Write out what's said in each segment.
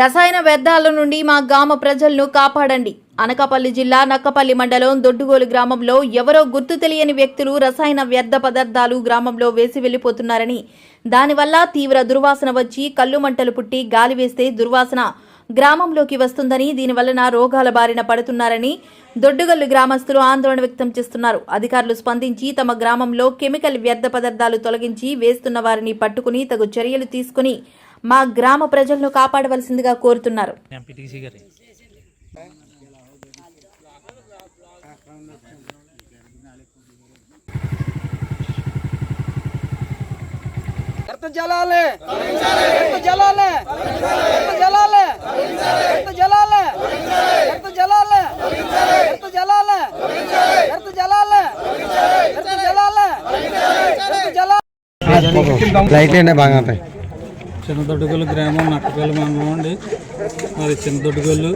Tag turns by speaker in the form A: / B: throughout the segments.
A: రసాయన వ్యర్థాల నుండి మా గ్రామ ప్రజలను కాపాడండి. అనకాపల్లి జిల్లా నక్కపల్లి మండలం దొడ్డుగోలు గ్రామంలో ఎవరో గుర్తు తెలియని వ్యక్తులు రసాయన వ్యర్థ పదార్థాలు గ్రామంలో వేసి వెళ్ళిపోతున్నారని దానివల్ల తీవ్ర దుర్వాసన వచ్చి కళ్ళు మంటలు పుట్టి గాలి వేస్తే దుర్వాసన గ్రామంలోకి వస్తుందని దీనివలన రోగాల బారిన పడుతున్నారని దొడ్డుగల్లు గ్రామస్తులు ఆందోళన వ్యక్తం చేస్తున్నారు. అధికారులు స్పందించి తమ గ్రామంలో కెమికల్ వ్యర్థ పదార్థాలు తొలగించి వేస్తున్న వారిని పట్టుకుని తగు చర్యలు తీసుకుని మా గ్రామ ప్రజలను కాపాడవలసిందిగా కోరుతున్నారు.
B: జలాలే. జలాలే.
C: బాగా చిన్న
D: చిన్నదొడ్డుగొల్లు గ్రామం నక్కపల్లి మండలం అండి. మరి చిన్నదొడ్డుగొల్లు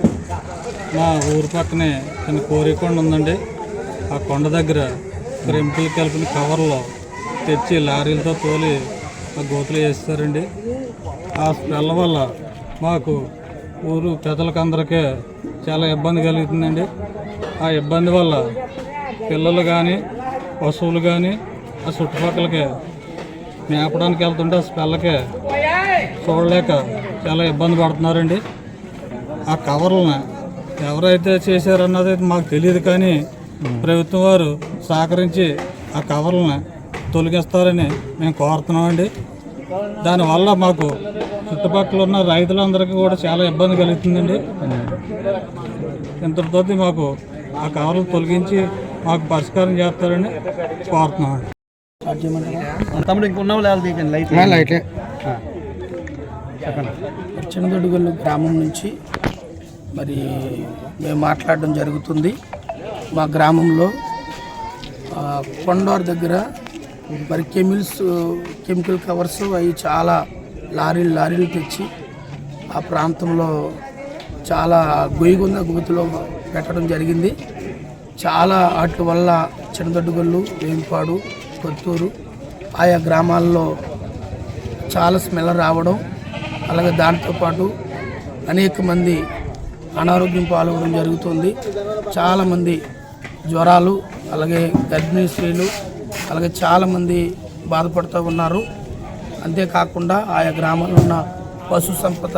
D: మా ఊరు పక్కనే చిన్న కోరికొండ ఉందండి. ఆ కొండ దగ్గర క్రెంపులు కలిపిన కవర్లో తెచ్చి లారీలతో తోలి ఆ గోతులు వేస్తారండి. ఆ స్మెల్ వల్ల మాకు ఊరు పెద్దలకందరికీ చాలా ఇబ్బంది కలుగుతుందండి. ఆ ఇబ్బంది వల్ల పిల్లలు కానీ పశువులు కానీ ఆ చుట్టుపక్కలకి మేపడానికి వెళ్తుంటే ఆ స్పెల్లకే చూడలేక చాలా ఇబ్బంది పడుతున్నారండి. ఆ కవర్లను ఎవరైతే చేశారన్నది మాకు తెలియదు కానీ ప్రభుత్వం వారు సహకరించి ఆ కవర్లను తొలగిస్తారని మేము కోరుతున్నామండి. దానివల్ల మాకు చుట్టుపక్కల ఉన్న రైతులందరికీ కూడా చాలా ఇబ్బంది కలుగుతుందండి. ఇంతటితో మాకు ఆ కవర్లు తొలగించి మాకు పరిష్కారం చేస్తారని కోరుతున్నామండి.
B: తమ్ముడు లేదు లైట్
C: లైట్లే
E: చిన్నదొడుగొల్లు గ్రామం నుంచి మరి మేము మాట్లాడడం జరుగుతుంది. మా గ్రామంలో కొండోర్ దగ్గర మరి కెమిల్స్ కెమికల్ కవర్స్ అవి చాలా లారీలు లారీలు తెచ్చి ఆ ప్రాంతంలో చాలా గొయ్యిగుంద గుబితిలో పెట్టడం జరిగింది. చాలా వాటి వల్ల చిన్నదొడ్డుగల్లు వేంపాడు కొత్తూరు ఆయా గ్రామాల్లో చాలా స్మెల్ రావడం అలాగే దాంతోపాటు అనేక మంది అనారోగ్యం పాల్గొనడం జరుగుతుంది. చాలామంది జ్వరాలు అలాగే గర్భిణీ స్త్రీలు అలాగే చాలామంది బాధపడుతూ ఉన్నారు. అంతేకాకుండా ఆయా గ్రామాల్లో ఉన్న పశు సంపద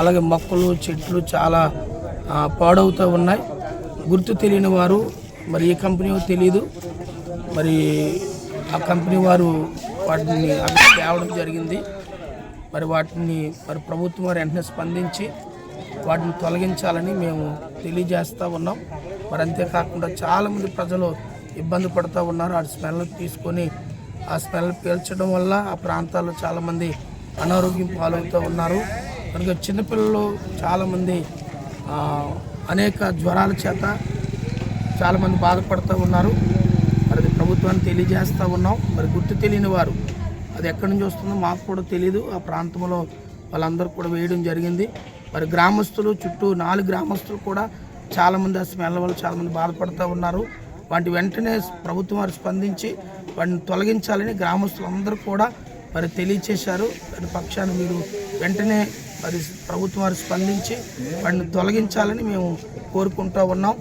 E: అలాగే మొక్కలు చెట్లు చాలా పాడవుతూ ఉన్నాయి. గుర్తు తెలియని వారు మరి ఏ కంపెనీ తెలియదు మరి ఆ కంపెనీ వారు వాటిని తేవడం జరిగింది. మరి వాటిని మరి ప్రభుత్వం వారు వెంటనే స్పందించి వాటిని తొలగించాలని మేము తెలియజేస్తూ ఉన్నాం. మరి అంతేకాకుండా చాలామంది ప్రజలు ఇబ్బంది పడుతూ ఉన్నారు. ఆ స్మెల్ తీసుకొని ఆ స్మెల్ పీల్చడం వల్ల ఆ ప్రాంతాల్లో చాలామంది అనారోగ్యం పాలవుతూ ఉన్నారు. కనుక చిన్నపిల్లలు చాలామంది అనేక జ్వరాల చేత చాలామంది బాధపడుతూ ఉన్నారు. మరి ప్రభుత్వాన్ని తెలియజేస్తూ ఉన్నాం. మరి గుర్తు తెలియని వారు అది ఎక్కడి నుంచి వస్తుందో మాకు కూడా తెలియదు ఆ ప్రాంతంలో వాళ్ళందరూ కూడా వేయడం జరిగింది. మరి గ్రామస్తులు చుట్టూ నాలుగు గ్రామస్తులు కూడా చాలామంది ఆ స్మెల్ వల్ల చాలామంది బాధపడుతూ ఉన్నారు. వాటి వెంటనే ప్రభుత్వం వారు స్పందించి వాటిని తొలగించాలని గ్రామస్తులందరూ కూడా మరి తెలియచేశారు. దాని పక్షాన్ని మీరు వెంటనే మరి ప్రభుత్వం వారు స్పందించి వాటిని తొలగించాలని మేము కోరుకుంటూ ఉన్నాం.